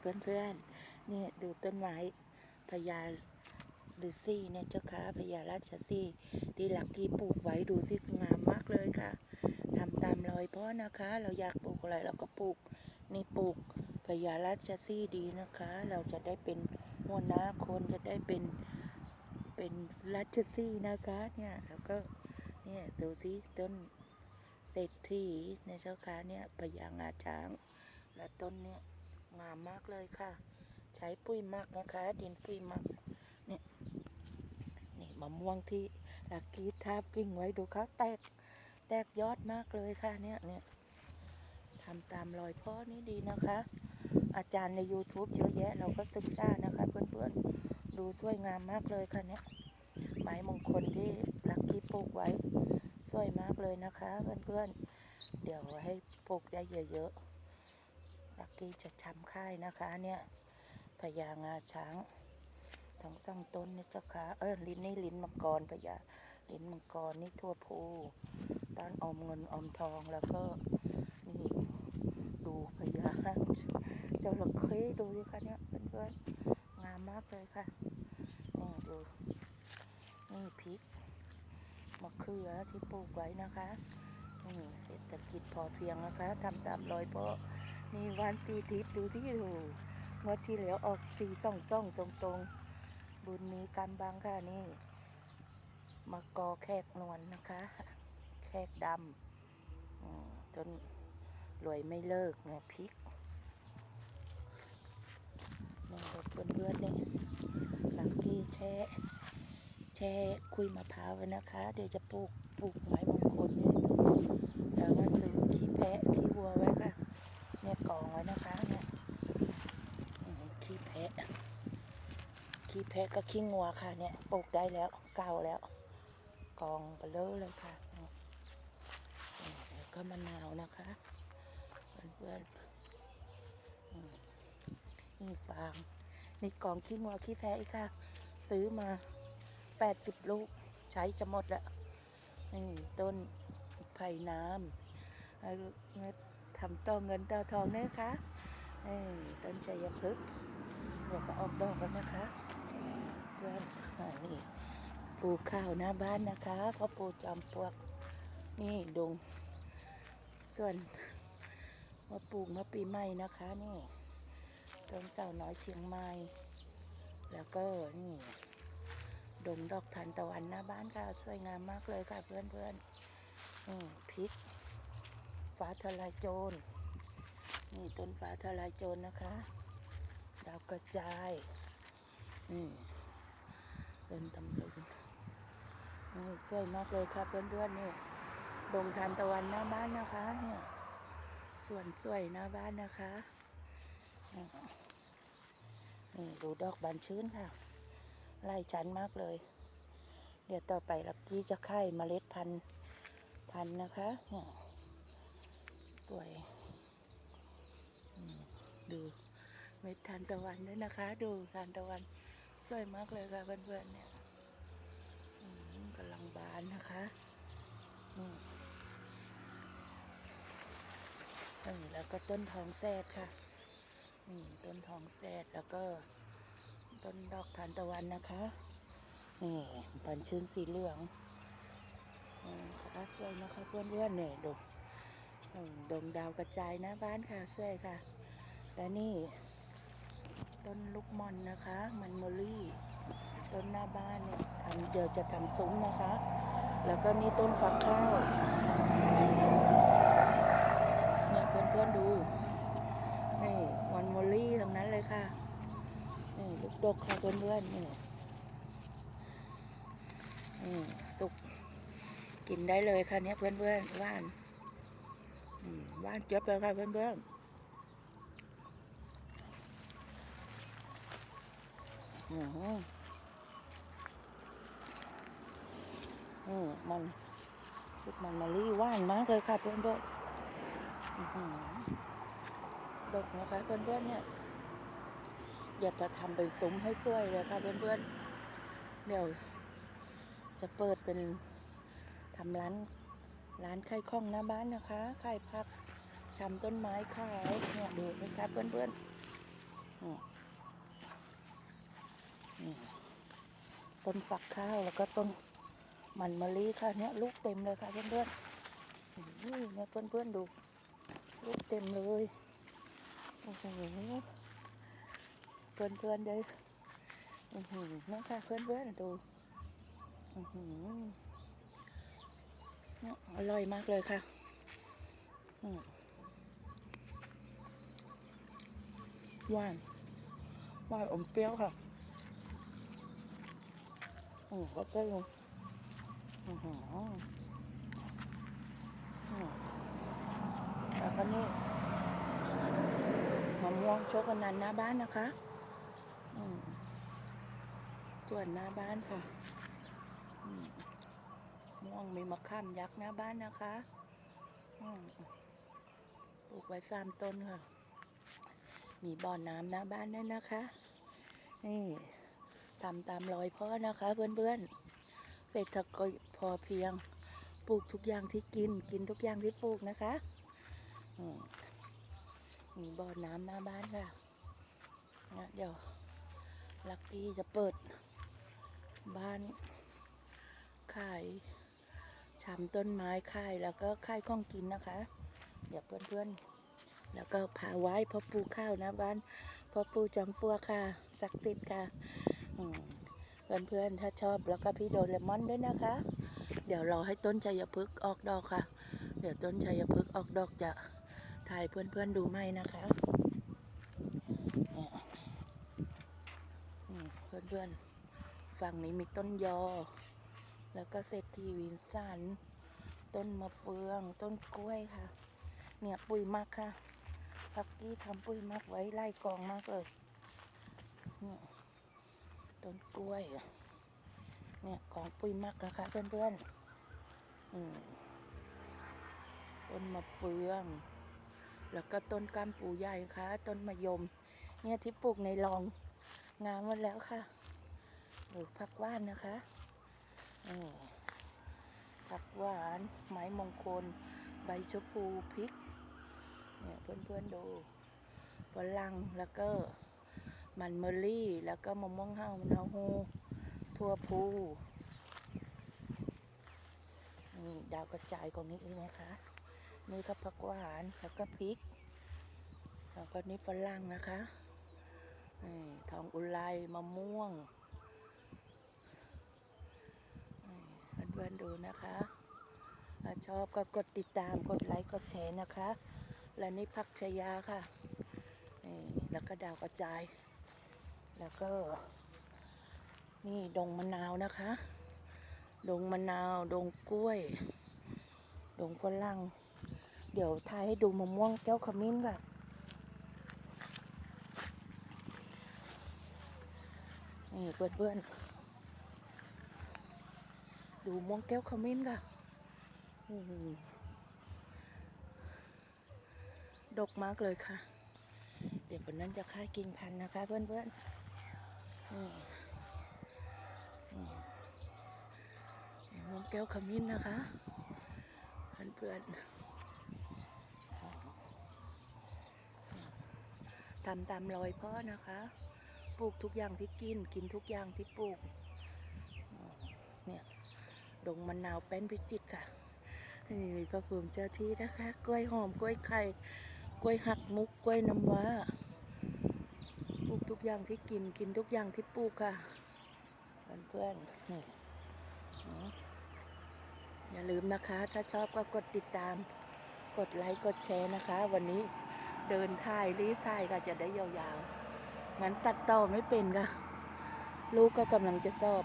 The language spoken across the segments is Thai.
เพื่อนๆนี่ดูต้นไม้พญาดูซี่เนี่ยเจ้าค่ะพญาราชซี่ที่หลักกี้ปลูกไว้ดูสิงามมากเลยค่ะทำตามรอยพ่อนะคะ เราอยากปลูกอะไรเราก็ปลูกนี่ปลูกพญาราชซี่ดีนะคะ เราจะได้เป็นหัวหน้าคนจะได้เป็นเป็นราชซี่นะคะเนี่ยแล้วก็เนี่ยดูสิต้นเศรษฐีเนี่ยเจ้าค่ะเนี่ยพญางาช้างและต้นเนี่ย งามมากเลยค่ะ ใช้ปุ๋ยมักนะคะ ดินปุ๋ยมักเนี่ยนี่มะม่วงที่ลักกี้ทาบกิ่งไว้ดูเขาแตกแตกยอดมากเลยค่ะเนี่ยเนี่ยทำตามรอยพ่อนี่ดีนะคะ อาจารย์ใน YouTube เยอะแยะเราก็ศึกษานะคะ เพื่อนๆดูสวยงามมากเลยค่ะเนี่ยไม้มงคลที่ลักกี้ปลูกไว้สวยมากเลยนะคะ เพื่อนๆเดี๋ยวให้ปลูกได้เยอะๆ ลักกี้จะทำค่ายนะคะ เนี่ยพญางาช้างทั้งตั้งต้นนี่เจ้าค่ะเออลิ้นนี่ลิ้นมังกรพญาลิ้นมังกรนี่ทั่วภูต้านอมเงินอมทองแล้วก็นี่ดูพญาเจ้าระเข้ดูสิคะเนี่ยเพื่อนๆงามมากเลยค่ะนี่ดูนี่พริกมะเขือที่ปลูกไว้นะคะนี่เศรษฐกิจพอเพียงนะคะทำตามรอยพ่อ มีวันปีทิพย์ดูที่ดูงวดที่แล้วออกสีส่องส่องตรงตรงบุญมีกรรมบางค่ะนี่ มากอแขกนวลนะคะ แขกดำจนรวยไม่เลิกเนี่ยพริกนี่เพื่อนเพื่อนๆเนี่ยหลังที่แช่แช่คุยมะพร้าวไว้นะคะ เดี๋ยวจะปลูกปลูกไม้มงคลเนี่ยแล้วก็ซื้อขี้แพะขี้วัวไว้ค่ะ เนี่ยกองไว้นะคะเนี่ยขี้แพะขี้แพะกับขี้งัวค่ะเนี่ยปลูกได้แล้วเก่าแล้ว กองเบลอเลยค่ะแล้วก็มะนาวนะคะเพื่อนๆนี่ฟางนี่กองขี้งัวขี้แพะอีกค่ะ ซื้อมาแปดสิบลูกใช้จะหมดแล้วนี่ต้นไผ่น้ำเอาเม็ด ทำต่อเงินต่อทองนะคะนี่ต้นชัยพฤกษ์เดี๋ยวก็ออกดอกแล้วนะคะเพื่อนนี่ปลูกข้าวหน้าบ้านนะคะเขาปลูกจอมปลวกนี่ดง ส่วนมาปลูกมาปีใหม่นะคะนี่ต้นเสาน้อยเชียงใหม่ แล้วก็นี่ดงดอกทานตะวันหน้าบ้านค่ะ สวยงามมากเลยค่ะเพื่อนเพื่อนๆนี่พริก ฟ้าทลายโจร นี่ต้นฟ้าทลายโจรนะคะ ดาวกระจาย นี่เป็นตำลึงนี่ช่วยมากเลยครับเพื่อนๆนี่ดงทานตะวันหน้าบ้านนะคะเนี่ยส่วนสวยหน้าบ้านนะคะนี่นี่ดูดอกบานชื้นค่ะ ไล่ชันมากเลย เดี๋ยวต่อไปลักกี้จะไข่เมล็ดพันธุ์พันธุ์นะคะเนี่ย สวยดูเม็ดทานตะวันด้วยนะคะ ดูทานตะวัน สวยมากเลยค่ะเพื่อนๆเนี่ยกำลังบานนะคะนี่แล้วก็ต้นทองแซดค่ะอืมต้นทองแซดแล้วก็ ต้นดอกทานตะวันนะคะนี่บานชื้นสีเหลืองอืมค่ะสวยนะคะเพื่อนๆเนี่ยดู ดงดาวกระจายนะบ้านค่ะสวยค่ะ และนี่ ต้นลูกมอนนะคะ มันโมลี่ ต้นหน้าบ้านเนี่ยทำเดี๋ยวจะทำซุ้มนะคะ แล้วก็นี่ต้นฟักข้าวเนี่ยเพื่อนๆดู นี่มันโมลี่ตรงนั้นเลยค่ะ นี่ลูกดกค่ะเพื่อนๆนี่อืมสุกกินได้เลยค่ะเนี่ยเพื่อนๆว่าน บ้านเจี๊ยบเลยค่ะเพื่อนเพื่อนๆอืมอืมมันชุดมันมาลี่ว่านมากเลยค่ะเพื่อนเพื่อนๆดกนะคะเพื่อนเพื่อนๆเนี่ยอยากจะทำเป็นซุ้มให้สวยเลยค่ะเพื่อนเพื่อนๆเดี๋ยวจะเปิดเป็นทำร้าน ร้านไขายของหน้าบ้านนะคะขายผักชำต้นไม้ขายเนี่ยดูนะครับเพื่อนๆอืมนี่ต้นฝักข้าวแล้วก็ต้นมันมะลิค่ะเนี่ยลูกเต็มเลยค่ะเพื่อนๆนี่เนี่ยเพื่อนๆดู ลูกเต็มเลยโอ้โหเพื่อนๆเลยอือหือเนี่ยค่ะเพื่อนๆดูอือหือ อร่อยมากเลยค่ะหวานหวานอมเปรี้ยวค่ะโอืมก็ได้ลงอือหือแล้วก็นี่มะม่วงโชกนันหน้าบ้านนะคะส่วนหน้าบ้านค่ะอื ม่วงมีมะขามยักษ์หน้าบ้านนะคะปลูกไว้สามต้นค่ะ มีบ่อน้ำหน้าบ้านด้วยนะคะ นี่ทำตามรอยพ่อนะคะ เพื่อนๆ เศรษฐกิจพอเพียง ปลูกทุกอย่างที่กิน กินทุกอย่างที่ปลูกนะคะมมีบ่อน้ำหน้าบ้านค่ะนะเดี๋ยวลักกี้จะเปิดบ้านขาย ชำต้นไม้ขายแล้วก็ขายของกินนะคะ เดี๋ยวเพื่อนๆ แล้วก็พาไว้พ่อปูข้าวนะบ้านพ่อปูจอมปัวค่ะศักดิ์สิทธิ์ค่ะอืมเพื่อนๆถ้าชอบแล้วก็พี่โดเรมอนด้วยนะคะ เดี๋ยวรอให้ต้นชัยพฤกษ์ออกดอกค่ะ เดี๋ยวต้นชัยพฤกษ์ออกดอกจะถ่ายเพื่อนๆดูไหมนะคะเนี่ยอืมเพื่อนๆฝั่งนี้มีต้นยอ แล้วก็เศรษฐีวินสัน ต้นมะเฟือง ต้นกล้วยค่ะ เนี่ยปุ๋ยมักค่ะพักกี้ทำปุ๋ยมักไว้ไล่กองมากเลยเนี่ยต้นกล้วย เนี่ยกองปุ๋ยมักนะคะเพื่อนๆอืมต้นมะเฟือง แล้วก็ต้นกำปูใหญ่ค่ะ ต้นมะยม เนี่ยที่ปลูกในรองงามหมดแล้วค่ะหรือผักว่านนะคะ นี่ผักหวาน ไม้มงคล ใบชะพูพริก เนี่ยเพื่อนๆดูฝรั่งแล้วก็มันเมอรี่ แล้วก็มะม่วงห้าวมะนาวโฮทั่วพูนี่ดาวกระจายของนี้เองนะคะ นี่ก็ผักหวานแล้วก็พริก แล้วก็นี่ฝรั่งนะคะนี่ทองอุไรมะม่วงนี่เพื่อนๆดูนะคะถ้าชอบก็กดติดตามกดไลค์กดแชร์นะคะ และนี่พักชยาค่ะนี่แล้วก็ดาวกระจาย แล้วก็ นี่ดงมะนาวนะคะ ดงมะนาว ดงกล้วย ดงฝรั่งเดี๋ยวทายให้ดูมะม่วงแก้วขมิ้นค่ะนี่เพื่อนๆ ดูม่วงแก้วขมิ้นค่ะดกมากเลยค่ะ เดี๋ยววันนั้นจะค่ากิ่งพันนะคะ เพื่อนๆนี่อืมนี่มะแก้วขมิ้นนะคะเพื่อนๆทำตามรอยพ่อนะคะ ปลูกทุกอย่างที่กิน กินทุกอย่างที่ปลูก ดงมะนาวเป็นพิจิตค่ะนี่พระภูมิเจ้าที่นะคะ กล้วยหอมกล้วยไข่กล้วยหักมุกกล้วยน้ำว้าปลูกทุกอย่างที่กินกินทุกอย่างที่ปลูกค่ะ เพื่อนๆนี่อืมอย่าลืมนะคะ ถ้าชอบก็กดติดตาม กดไลค์กดแชร์นะคะ วันนี้เดินถ่ายรีบถ่ายก็จะได้ยาวๆงั้นตัดต่อไม่เป็นค่ะ ลูกก็กำลังจะสอบ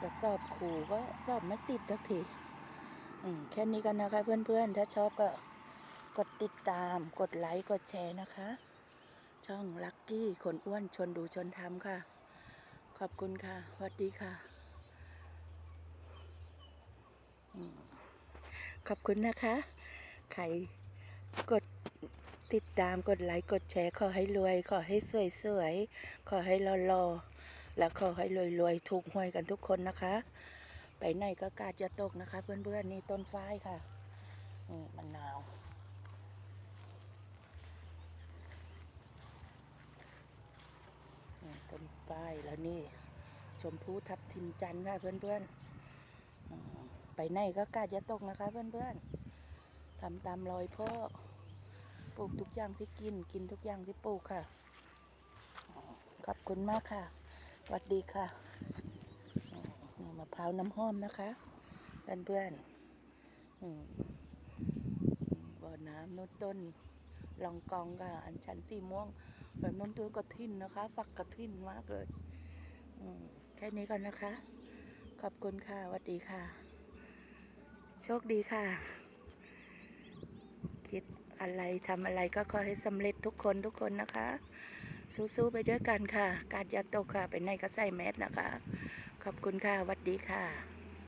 จะสอบครูก็สอบไม่ติดสักทีแค่นี้กันนะคะเพื่อนๆ ถ้าชอบก็กดติดตาม กดไลค์ กดแชร์นะคะ ช่องลักกี้คนอ้วนชวนดูชวนทำค่ะ ขอบคุณค่ะสวัสดีค่ะอขอบคุณนะคะ ใครกดติดตามกดไลค์ กดแชร์ ขอให้รวย ขอให้สวยๆ ขอให้รอๆ และขอให้รวยๆ ถูกหวยกันทุกคนนะคะ ไปไหนก็กาดอย่าตกนะคะ เพื่อนๆนี่ต้นฝ้ายค่ะ นี่มะนาวต้นป้ายแล้วนี่ ชมพูทับทิมจันทร์ค่ะเพื่อนๆไปไหนก็กาดอย่าตกนะคะ เพื่อนๆทำตามรอยพ่อปลูกทุกอย่างที่กิน กินทุกอย่างที่ปลูกค่ะ ขอบคุณมากค่ะ สวัสดีค่ะนี่มะพร้าวน้ำหอมนะคะเพื่อนๆอืมบ่อน้ำนุ่นต้นลองกองค่ะ อันชันสีม่วงแบบนุ่นต้นกระทินนะคะ ฝักกระทินมากเลยอืมแค่นี้ก่อนนะคะ ขอบคุณค่ะสวัสดีค่ะ โชคดีค่ะ คิดอะไรทำอะไรก็ขอให้สำเร็จทุกคนทุกคนนะคะ สู้ๆไปด้วยกันค่ะ การย่าตกค่ะ เป็นในก็ใส่แมสนะคะ ขอบคุณค่ะวัสดีค่ะ